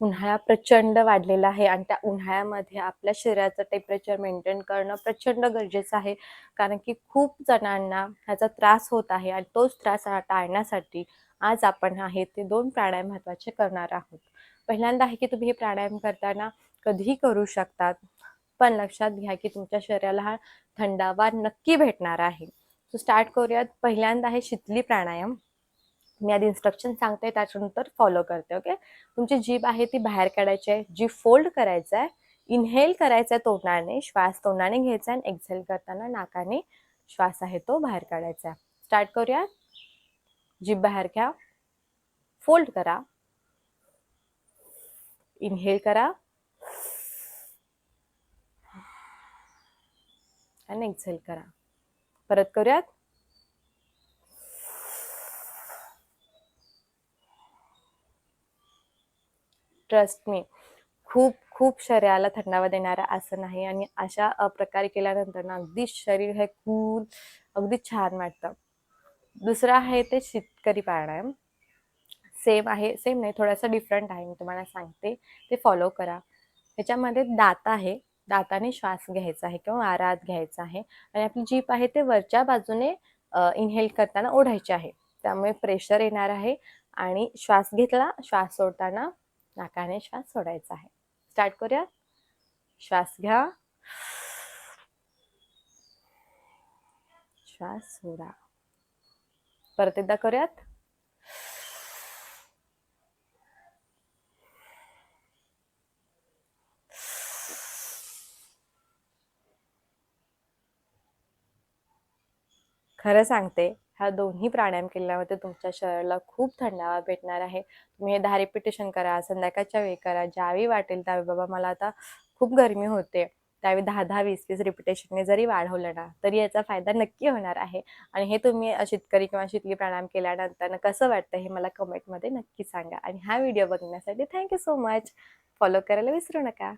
उन्हाळा प्रचंड वाढलेला आहे आणि त्या उन्हाळ्यामध्ये आपल्या शरीराचं टेम्परेचर मेंटेन करणं प्रचंड गरजेचं आहे. कारण की खूप जणांना ह्याचा त्रास होत आहे आणि तोच त्रास टाळण्यासाठी आज आपण आहे ते दोन प्राणायाम महत्त्वाचे करणार आहोत. पहिल्यांदा आहे की तुम्ही हे प्राणायाम करताना कधीही करू शकतात पण लक्षात घ्या की तुमच्या शरीराला हा थंडावा नक्की भेटणार आहे. सो स्टार्ट करूयात. पहिल्यांदा आहे शीतली प्राणायाम. मी आधी इन्स्ट्रक्शन सांगते त्याच्यानंतर फॉलो करते ओके तुमची जीभ आहे ती बाहेर काढायची आहे जीभ फोल्ड करायचं आहे इनहेल करायचं आहे तोंडाने श्वास तोंडाने घ्यायचा आहे आणि एक्झेल करताना नाकाने श्वास आहे तो बाहेर काढायचा आहे. स्टार्ट करूया जीभ बाहेर घ्या. फोल्ड करा. इनहेल करा. आणि एक्झेल करा. परत करूयात. ट्रस्ट मी खूप खूप शरीराला थंडावा देणारा असं नाही आणि अशा प्रकारे केल्यानंतर ना अगदी शरीर हे कूल अगदी छान वाटतं. दुसरं आहे ते शेतकरी प्राणायाम. सेम आहे सेम नाही थोडासा डिफरंट आहे मी तुम्हाला सांगते. ते फॉलो करा. ह्याच्यामध्ये दात आहे. दाताने श्वास घ्यायचा आहे किंवा आरात घ्यायचा आहे. आणि आपली जीप आहे ते वरच्या बाजूने इनहेल करताना ओढायचे आहे. त्यामुळे प्रेशर येणार आहे आणि श्वास घेतला श्वास सोडताना नाकाने श्वास सोडायचा आहे. स्टार्ट करूया. श्वास घ्या. श्वास सोडा. परत एकदा करूयात. खरं सांगते ह्या दोन्ही प्राणायाम केल्यामध्ये तुमच्या शरीराला खूप थंडावा भेटणार आहे. तुम्ही हे दहा रिपिटेशन करा संध्याकाळच्या वेळी करा. ज्यावेळी वाटेल त्यावेळी बाबा मला आता खूप गरमी होते. त्यावेळी दहा दहा वीस वीस रिपिटेशनने जरी वाढवलं ना तरी याचा फायदा नक्की होणार आहे. आणि हे तुम्ही शेतकरी किंवा शेतकरी प्राणायाम केल्यानंतर कसं वाटतं हे मला कमेंटमध्ये नक्की सांगा. आणि हा व्हिडिओ बघण्यासाठी थँक्यू सो मच फॉलो करायला विसरू नका.